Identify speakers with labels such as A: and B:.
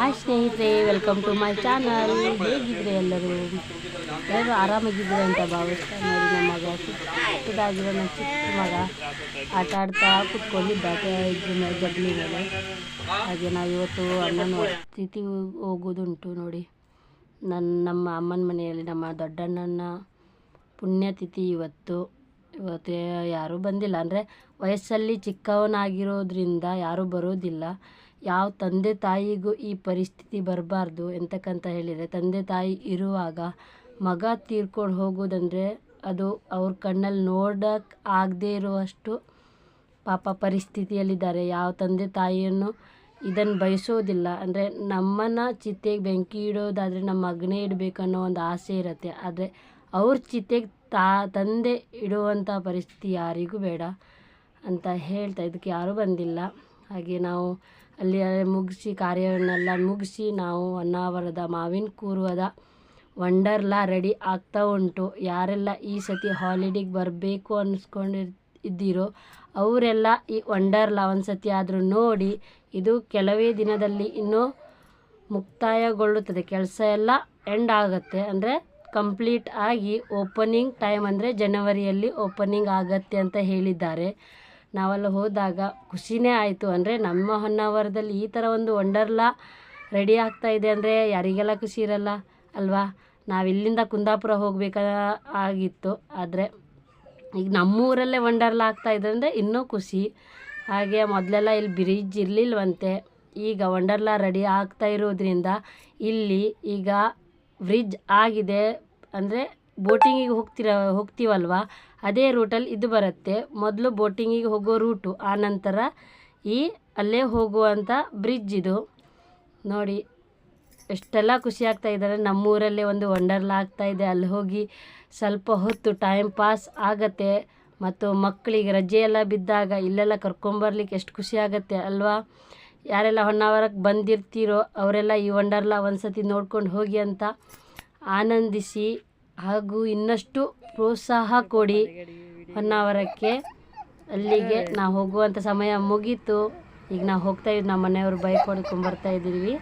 A: Hi ಸ್ನೇಹಿತರೆ welcome to my channel ಹೇಗಿದ್ರೆ ಎಲ್ಲರೂ? ಎಲ್ಲರೂ ಆರಾಮಾಗಿದ್ರೆ ಅಂತ ಭಾವಿಸ್ತಾ ನೋಡಿ ನಮ್ಮ ಮಗ. ಚಿಕ್ಕದಾಗಿರೋ ನನ್ನ ಚಿಕ್ಕ ಮಗ ಆಟ ಆಡ್ತಾ ಕುತ್ಕೊಂಡಿದ್ದ ಇದ್ರ ಮೇಲೆ ಜಗ್ಲಿ ಮೇಲೆ. ಹಾಗೆ ನಾವು ಇವತ್ತು ಅಣ್ಣನ ಸ್ಥಿತಿ ಹೋಗೋದುಂಟು ನೋಡಿ. ನನ್ನ ನಮ್ಮ ಅಮ್ಮನ ಮನೆಯಲ್ಲಿ ನಮ್ಮ ದೊಡ್ಡಣ್ಣನ ಪುಣ್ಯತಿಥಿ ಇವತ್ತು. ಇವತ್ತು ಯಾರೂ ಬಂದಿಲ್ಲ. ಅಂದರೆ ವಯಸ್ಸಲ್ಲಿ ಚಿಕ್ಕವನಾಗಿರೋದ್ರಿಂದ ಯಾರೂ ಬರೋದಿಲ್ಲ. ಯಾವ ತಂದೆ ತಾಯಿಗೂ ಈ ಪರಿಸ್ಥಿತಿ ಬರಬಾರ್ದು ಎಂತಕ್ಕಂತ ಹೇಳಿದರೆ, ತಂದೆ ತಾಯಿ ಇರುವಾಗ ಮಗ ತೀರ್ಕೊಂಡು ಹೋಗೋದಂದರೆ ಅದು ಅವ್ರ ಕಣ್ಣಲ್ಲಿ ನೋಡಕ್ಕೆ ಆಗದೇ ಇರುವಷ್ಟು ಪಾಪ ಪರಿಸ್ಥಿತಿಯಲ್ಲಿದ್ದಾರೆ. ಯಾವ ತಂದೆ ತಾಯಿಯನ್ನು ಇದನ್ನು ಬಯಸೋದಿಲ್ಲ. ಅಂದರೆ ನಮ್ಮನ್ನು ಚಿತ್ತೆಗೆ ಬೆಂಕಿ ಇಡೋದಾದರೆ ನಮ್ಮ ಮಗನೇ ಇಡಬೇಕನ್ನೋ ಒಂದು ಆಸೆ ಇರುತ್ತೆ. ಆದರೆ ಅವ್ರ ಚಿತೆಗೆ ತಾ, ತಂದೆ ಇಡುವಂಥ ಪರಿಸ್ಥಿತಿ ಯಾರಿಗೂ ಬೇಡ ಅಂತ ಹೇಳ್ತಾ ಇದಕ್ಕೆ ಯಾರೂ ಬಂದಿಲ್ಲ. ಹಾಗೆ ನಾವು ಅಲ್ಲಿ ಮುಗಿಸಿ ಕಾರ್ಯವನ್ನೆಲ್ಲ ಮುಗಿಸಿ ನಾವು ಹೊನ್ನಾವರದ ಮಾವಿನ ಕೂರ್ವದ ವಂಡರ್ಲಾ ರೆಡಿ ಆಗ್ತಾ ಉಂಟು. ಯಾರೆಲ್ಲ ಈ ಸತಿ ಹಾಲಿಡೇಗೆ ಬರಬೇಕು ಅನ್ನಿಸ್ಕೊಂಡಿರ್ ಇದ್ದೀರೋ ಅವರೆಲ್ಲ ಈ ವಂಡರ್ಲಾ ಒಂದು ಸತಿ ಆದರೂ ನೋಡಿ ಇದು ಕೆಲವೇ ದಿನದಲ್ಲಿ ಇನ್ನೂ ಮುಕ್ತಾಯಗೊಳ್ಳುತ್ತದೆ. ಕೆಲಸ ಎಲ್ಲ ಎಂಡ್ ಆಗುತ್ತೆ. ಅಂದರೆ ಕಂಪ್ಲೀಟ್ ಆಗಿ ಓಪನಿಂಗ್ ಟೈಮ್ ಅಂದರೆ ಜನವರಿಯಲ್ಲಿ ಓಪನಿಂಗ್ ಆಗತ್ತೆ ಅಂತ ಹೇಳಿದ್ದಾರೆ. ನಾವಲ್ಲಿ ಹೋದಾಗ ಖುಷಿನೇ ಆಯಿತು ಅಂದರೆ ನಮ್ಮ ಹೊನ್ನಾವರದಲ್ಲಿ ಈ ಥರ ಒಂದು ವಂಡರ್ಲಾ ರೆಡಿ ಆಗ್ತಾ ಇದೆ ಅಂದರೆ ಯಾರಿಗೆಲ್ಲ ಖುಷಿ ಇರಲ್ಲ ಅಲ್ವಾ? ನಾವು ಇಲ್ಲಿಂದ ಕುಂದಾಪುರ ಹೋಗಬೇಕ ಆಗಿತ್ತು. ಆದರೆ ಈಗ ನಮ್ಮೂರಲ್ಲೇ ವಂಡರ್ಲಾ ಆಗ್ತಾ ಇದೆ ಅಂದರೆ ಇನ್ನೂ ಖುಷಿ. ಹಾಗೆ ಮೊದಲೆಲ್ಲ ಇಲ್ಲಿ ಬ್ರಿಡ್ಜ್ ಇರಲಿಲ್ವಂತೆ. ಈಗ ವಂಡರ್ಲಾ ರೆಡಿ ಆಗ್ತಾ ಇರೋದ್ರಿಂದ ಇಲ್ಲಿ ಈಗ ಬ್ರಿಡ್ಜ್ ಆಗಿದೆ ಅಂದರೆ ಬೋಟಿಂಗಿಗೆ ಹೋಗ್ತಿರ, ಹೋಗ್ತೀವಲ್ವ? ಅದೇ ರೂಟಲ್ಲಿ ಇದು ಬರುತ್ತೆ. ಮೊದಲು ಬೋಟಿಂಗಿಗೆ ಹೋಗೋ ರೂಟು. ನಂತರ ಈ ಅಲ್ಲೇ ಹೋಗುವಂಥ ಬ್ರಿಡ್ಜ್ ಇದು. ನೋಡಿ, ಎಷ್ಟೆಲ್ಲ ಖುಷಿ ಆಗ್ತಾ ಇದ್ದಾರೆ. ನಮ್ಮೂರಲ್ಲೇ ಒಂದು ವಂಡರ್ಲಾ ಇದೆ. ಅಲ್ಲಿ ಹೋಗಿ ಸ್ವಲ್ಪ ಹೊತ್ತು ಟೈಮ್ ಪಾಸ್ ಆಗತ್ತೆ. ಮತ್ತು ಮಕ್ಕಳಿಗೆ ರಜೆ ಎಲ್ಲ ಬಿದ್ದಾಗ ಇಲ್ಲೆಲ್ಲ ಕರ್ಕೊಂಬರ್ಲಿಕ್ಕೆ ಎಷ್ಟು ಖುಷಿ ಆಗುತ್ತೆ ಅಲ್ವಾ? ಯಾರೆಲ್ಲ ಹೊನ್ನಾವರಕ್ಕೆ ಬಂದಿರ್ತೀರೋ ಅವರೆಲ್ಲ ಈ ವಂಡರ್ಲಾ ಒಂದು ಸತಿ ನೋಡ್ಕೊಂಡು ಹೋಗಿ ಅಂತ ಆನಂದಿಸಿ ಹಾಗೂ ಇನ್ನಷ್ಟು ಪ್ರೋತ್ಸಾಹ ಕೊಡಿ ಹೊನ್ನಾವರಕ್ಕೆ. ಅಲ್ಲಿಗೆ ನಾವು ಹೋಗುವಂಥ ಸಮಯ ಮುಗೀತು. ಈಗ ನಾವು ಹೋಗ್ತಾ ನಮ್ಮ ಮನೆಯವರು ಬೈಕ್ ಹೊಡ್ಕೊಂಡು ಬರ್ತಾ ಇದ್ದೀವಿ.